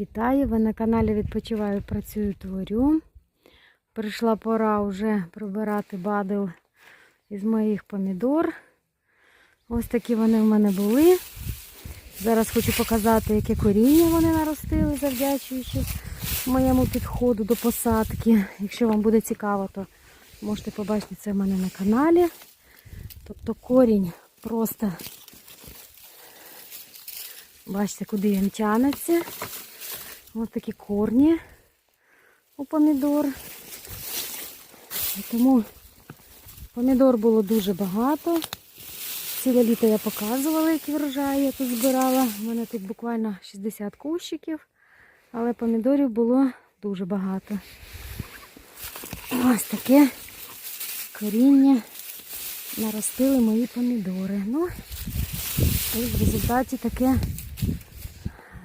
Вітаю! Ви на каналі Відпочиваю, працюю, творю. Прийшла пора вже прибирати бадил із моїх помідор. Ось такі вони в мене були. Зараз хочу показати, яке коріння вони наростили, завдячуючи моєму підходу до посадки. Якщо вам буде цікаво, то можете побачити це в мене на каналі. Тобто корінь просто, бачите, куди він тянеться. Ось такі корні у помідор. І тому помідор було дуже багато. Ціле літо я показувала, які врожаї я тут збирала. У мене тут буквально 60 кущиків, але помідорів було дуже багато. Ось таке коріння наростили мої помідори. Ну, і в результаті таке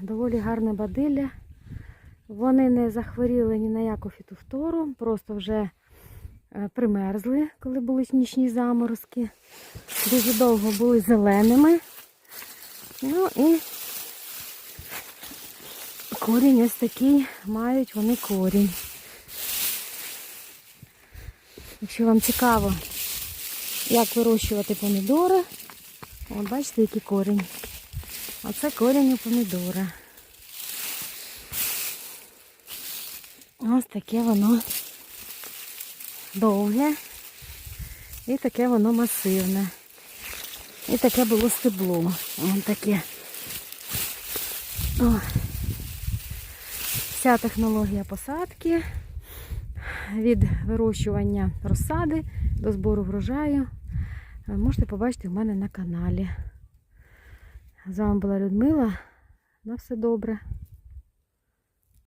доволі гарне бадилля. Вони не захворіли ні на яку фітофтору, просто вже е, примерзли, коли були нічні заморозки. Дуже довго були зеленими. Ну і корінь ось такий мають вони корінь. Якщо вам цікаво, як вирощувати помідори, от бачите, який корінь. Оце корінь у помідора. Ось таке воно довге і таке воно масивне. І таке було стебло. Ось таке. О. Вся технологія посадки від вирощування розсади до збору врожаю ви можете побачити в мене на каналі. З вами була Людмила. На все добре.